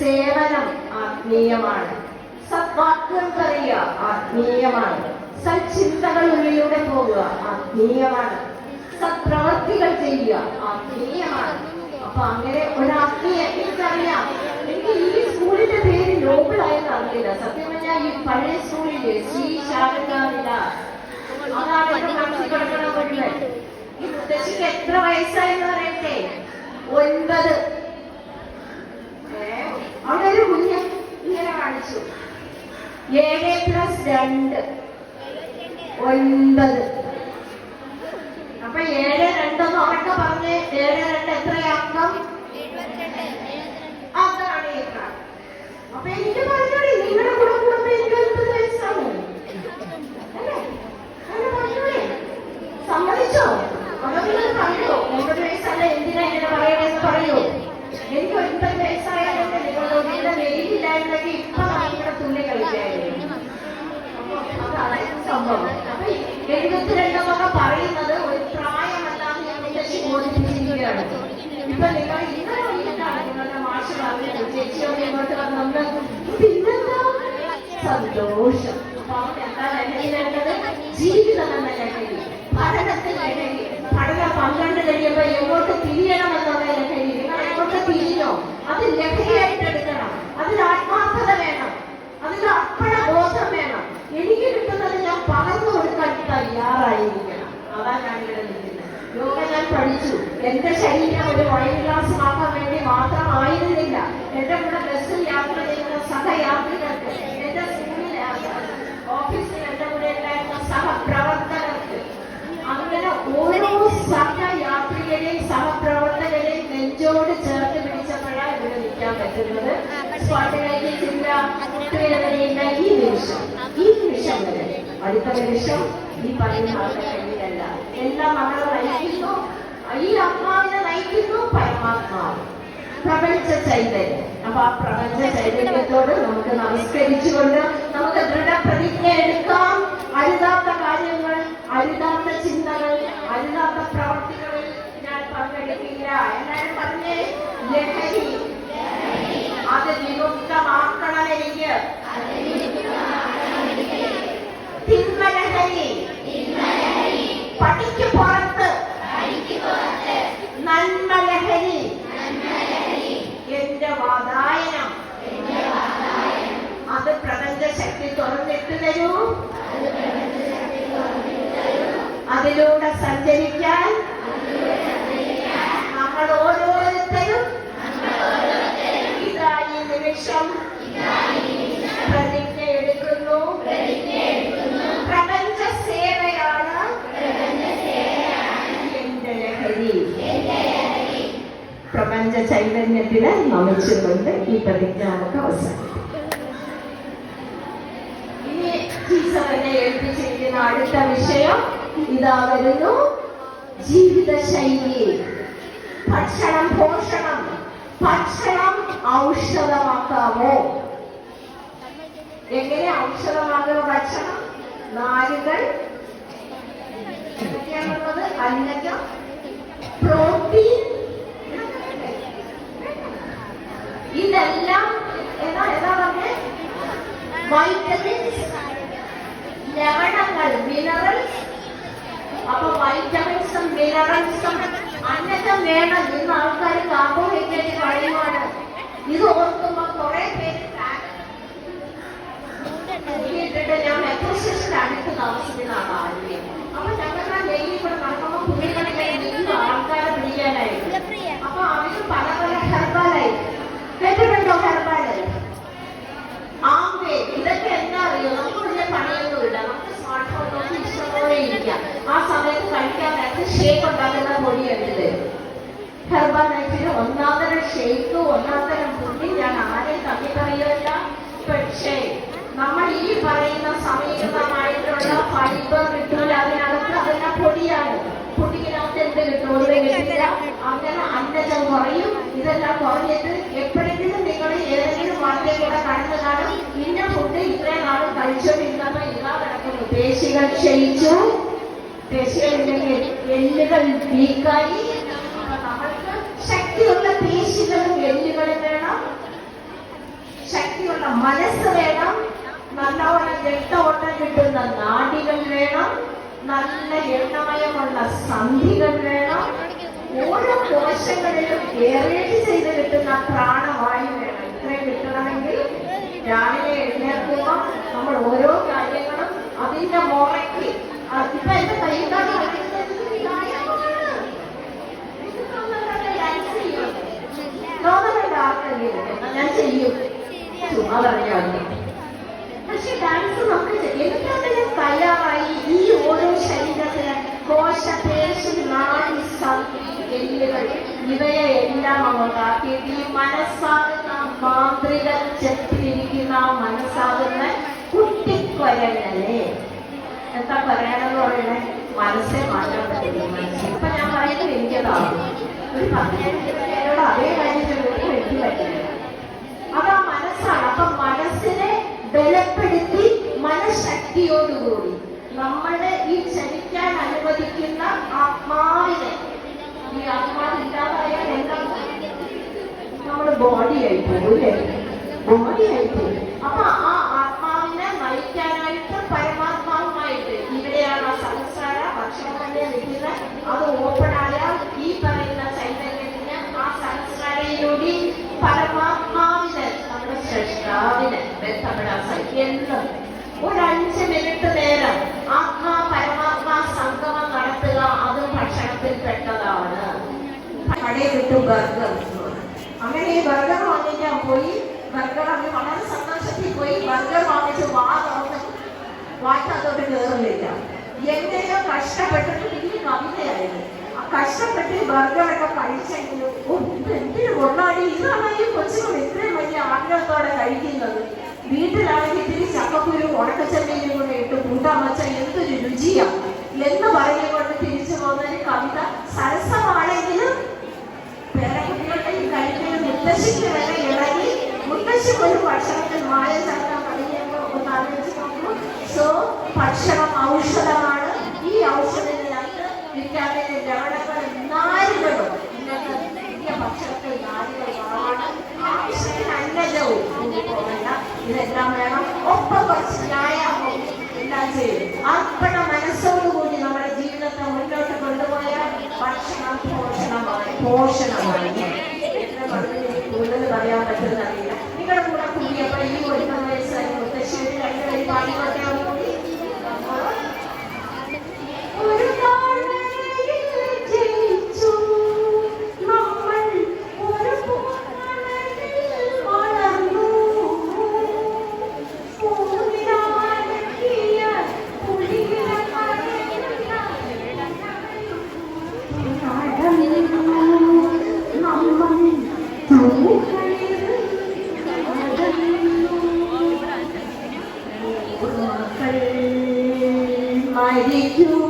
സേവനം ആത്മീയമാണ്. സദ്വാക്കുകൾ പറയുക ആത്മീയമാണ്. സച്ചിന്തകളിലൂടെ പോവുക ആത്മീയമാണ്. സത്പ്രവർത്തികൾ ചെയ്യുക ആത്മീയമാണ്. അപ്പൊ അങ്ങനെ ഒരാത്മീയ എനിക്കറിയാം. എനിക്ക് ഈ സ്കൂളിന്റെ പേര് നോബിൾ ആയെന്ന് അറിയില്ല സത്യം പറഞ്ഞാൽ ഈ പഴയ സ്കൂളിൽ ശ്രീ ശാരദാവില. അതാണ് എത്ര വയസ്സായെന്ന് പറയട്ടെ? ഒൻപത് ഏ, അവിടെ ഒരു കുഞ്ഞ് കാണിച്ചു ഏഴ് പ്ലസ് രണ്ട്. ഒൻപത്. അപ്പൊ ഏഴ് രണ്ട് ഉറക്കെ പറഞ്ഞ് ഏഴ് രണ്ട് എത്രയാക്കം അതാണ്. അപ്പൊ എനിക്ക് പറഞ്ഞോളി നിങ്ങളുടെ കൂടെ കൂടുമ്പോ എനിക്ക് ഒൻപത് വയസ്സാണ് അല്ലേ? അങ്ങനെ പറഞ്ഞോളി. സമ്മതിച്ചോ അതോ നിങ്ങൾ പറയോ ഒൻപത് വയസ്സല്ല എന്തിനാ ഇങ്ങനെ പറയണെന്ന് പറയൂ എനിക്ക് ഒൻപത് വയസ്സായാലും നിങ്ങളുടെ വീട്ടിലെ വെയിലില്ലായിരുന്നെങ്കിൽ ഇപ്പൊ നമ്മുടെ തുള്ളി കളിക്കായിരുന്നു അപ്പൊ അതാണ് സംഭവം അപ്പൊ എഴുപത്തിരണ്ടെന്നൊക്കെ പറയുന്നത് ഒരു പ്രായമല്ലാന്ന് ഞാൻ മുത്തശ്ശി ബോധിപ്പിച്ചിരിക്കുകയാണ്. ഇപ്പൊ ജീവിതം എന്ന പഠനത്തിൽ പഠനം പന്ത്രണ്ട് കഴിയുമ്പോ എങ്ങോട്ട് തിരിയണമെന്നുള്ള ലഹരി നിങ്ങൾ എങ്ങോട്ട് തിരിഞ്ഞോ അത് ലഹരിയായിട്ട് എടുക്കണം അതിൽ ആത്മാർത്ഥത വേണം അതിൽ അർപ്പണ ബോധം വേണം എനിക്ക് കിട്ടുന്നത് ഞാൻ പകർന്നു കൊടുക്കാൻ തയ്യാറായിരിക്കണം അതാ ഞാൻ ഇവിടെ നിൽക്കുന്നത് യോഗ ഞാൻ പഠിച്ചു എന്റെ ശരീരം ഒരു വൈവിലാസമാക്കാൻ വേണ്ടി മാത്രമായിരുന്നില്ല. എന്റെ കൂടെ ബസ്സിൽ യാത്ര ചെയ്യുന്ന സഹയാത്രികർക്ക് എന്റെ സ്കൂളിൽ ഓഫീസിൽ എന്റെ കൂടെ ഉണ്ടായിരുന്ന സഹപ്രവർത്തകർക്ക് അങ്ങനെ ഓരോ സഹയാത്രികരെയും സഹപ്രവർത്തകരെയും നെഞ്ചോട് ചേർത്ത് പിടിച്ചപ്പോഴാണ് ഇവിടെ നിൽക്കാൻ പറ്റുന്നത്. ഇല്ല മുട്ടുവേദനയില്ല ഈ നിമിഷം ഈ നിമിഷം വരെ അടുത്ത നിമിഷം ഈ പറയുന്ന ആളുടെ കയ്യിലല്ല. എല്ലാം മകളെ നയിക്കുന്നു. ഈ ആത്മാവിനെ നയിക്കുന്നു പരമാത്മാവ്. പ്രപഞ്ച ചൈതന്യം. അപ്പൊ ആ പ്രപഞ്ച ചൈതന്യത്തോട് നമുക്ക് നമസ്കരിച്ചുകൊണ്ട് നമുക്ക് ദൃഢപ്രതിജ്ഞ എടുക്കാം. അരുതാത്ത കാര്യങ്ങൾ അരുതാത്ത ചിന്തകൾ അരുതാത്ത പ്രവർത്തികളിൽ ഞാൻ പങ്കെടുക്കില്ല. എന്നാലും പറഞ്ഞേ ലഹരി അത് വിമുക്തമാക്കണം എനിക്ക്. തിന്മലഹരി പടിക്ക് പുറത്ത് നന്മലഹരി എന്റെ വാതായനം അത് പ്രപഞ്ച ശക്തി തുറന്നിട്ട് തരൂ അതിലൂടെ സഞ്ചരിക്കാൻ നമ്മൾ ഓരോരുത്തരും ഇതാ ഈ നിമിഷം പ്രതിജ്ഞ എടുക്കുന്നു. പ്രപഞ്ച സേവയാണ് എന്റെ ലഹരി. പ്രപഞ്ച ചൈതന്യത്തിന് നമിച്ചുകൊണ്ട് ഈ പ്രതിജ്ഞ നമുക്ക് അവസാനിക്കും അടുത്ത വിഷയം ഇതാ വരുന്നു. ജീവിതശൈലി. ഭക്ഷണം പോഷണം. ഭക്ഷണം ഔഷധമാക്കാമോ? എങ്ങനെ ഔഷധമാകുന്ന ഭക്ഷണം? നാരുകൾ. അന്നജം. പ്രോട്ടീൻ പറയുന്ന സമീകൃതമായിട്ടുള്ള പഠിപ്പ് കിട്ടൂല അതിനകത്ത് അതിന്റെ പൊടിയാണ്. പൊടിക്കിനകത്ത് എന്ത് കിട്ടും? അങ്ങനെ അന്നജം കുറയും ഇതെല്ലാം കുറഞ്ഞിട്ട് എപ്പോഴെങ്കിലും നിങ്ങൾ ഏതെങ്കിലും വാർത്തയിൽ കൂടെ കടന്നു കാണും ഇന്ന ഫുഡ് ഇത്രയും നാളും കഴിച്ചോണ്ടിരുന്നപ്പോ ഇതാ കിടക്കുന്നു. പേശികൾ ക്ഷയിച്ചു. പേശികളില്ലെങ്കിൽ എല്ലുകൾ വീക്കായി. ശക്തിയുള്ള പേശികളും എല്ലുകളും വേണം. ശക്തിയുള്ള മനസ്സ് വേണം. നല്ലവണ്ണം രക്തഓട്ടം കിട്ടുന്ന നാടികൾ വേണം. നല്ല എണ്ണമയമുള്ള സന്ധികൾ വേണം. ഓരോ കോശങ്ങളിലും ഏറേറ്റ് ചെയ്ത് കിട്ടുന്ന പ്രാണവായു വേണം. ഇത്രയും കിട്ടണമെങ്കിൽ രാവിലെ എഴുന്നേൽക്കുക നമ്മൾ ഓരോ കാര്യങ്ങളും അതിന്റെ മുറയ്ക്ക് ഇപ്പൊ എന്റെ തോന്നലുണ്ട് ഞാൻ ചെയ്യും. ചുമ്മാ പറയാമോ കോശ പേശി നാടി എല്ലുകൾ ഇവയെ എല്ലാം അങ്ങോട്ടാക്കിയിട്ട് ഈ മനസ്സാകുന്ന മാന്ത്രിക ചെപ്പിലിരിക്കുന്ന ആ മനസ്സാകുന്ന കുട്ടിക്കൊരങ്ങനെ എന്താ പറയണെന്ന് പറയണേ മനസ്സെ മാറ്റാൻ പറ്റില്ല മനസ്സ്. ഇപ്പൊ ഞാൻ പറയുന്നത് എനിക്കതാണ്. ഒരു പേരോട് അതേ കാര്യം ചോദിക്കാൻ എനിക്ക് പറ്റില്ല. അത് ആ മനസ്സാണ്. അപ്പൊ മനസ്സിനെ ബലപ്പെടുത്തി മനഃശക്തിയോടുകൂടി. നമ്മുടെ ഈ ചലിക്കാൻ അനുവദിക്കുന്ന ആത്മാവിനെ. ഈ ആത്മാവ് എന്താ? നമ്മുടെ ബോഡി ആയി പോകൂലേ ബോഡി ആയി പോകും അപ്പൊ ആ ആത്മാവിനെ നയിക്കാനായിട്ട് പരമാത്മാവുമായിട്ട് ഇവിടെയാണ് ആ സംസാര ഭക്ഷണം തന്നെ നിൽക്കുന്നത് അത് ഓപ്പൺ ആയാൽ ഈ പറയുന്ന ചൈതന്യത്തിന് ആ സംസാരയിലൂടെ പരമാത്മാവിനെ നമ്മുടെ ശ്രേഷ്ഠാവിന് ബന്ധപ്പെടാൻ സാധിക്കും. ഒരു അഞ്ച് മിനിറ്റ് കടയിൽ വിട്ടു ബർഗർ അങ്ങനെ ഈ ബർഗർ വാങ്ങിക്കാൻ പോയി. ബർഗർ അങ്ങ് വളരെ സന്തോഷത്തിൽ പോയി. ബർഗർ വാങ്ങിച്ച് വാ തുറന്ന് വാറ്റത്തോട്ട് കയറുന്നില്ല എന്തെയോ കഷ്ടപ്പെട്ടിട്ട് വലിയ കവിതയായിരുന്നു. ആ കഷ്ടപ്പെട്ട് ബർഗറൊക്കെ കഴിച്ചെങ്കിലും എന്തിനു കൊള്ളാടി. ഇതാണ് ഈ കൊച്ചുകൾ ഇത്രയും വലിയ ആഗ്രഹത്തോടെ കഴിക്കുന്നത്. വീട്ടിലാണെങ്കിൽ ഇത്തിരി ചക്കക്കുരു ഉണക്കച്ചെമ്മീനും കൂടെ ഇട്ട് കൂട്ടാൻ വെച്ചാൽ എന്തൊരു രുചിയാ. എന്ന് പറഞ്ഞുകൊണ്ട് ഭക്ഷണം ഔഷധമാണ്. ഈ ഔഷധത്തിനകത്ത് വിറ്റാമിൻ ലവണങ്ങൾ നാരുകളും ഇന്നത്തെ ഇതെല്ലാം വേണം. ഒപ്പം നമ്മുടെ ജീവിതത്തെ മുന്നോട്ട് കൊണ്ടുപോയാൽ ഭക്ഷണം പോഷണമായി പോഷണമായി. കൂടുതൽ പറയാൻ പറ്റുന്നറിയില്ല I need you.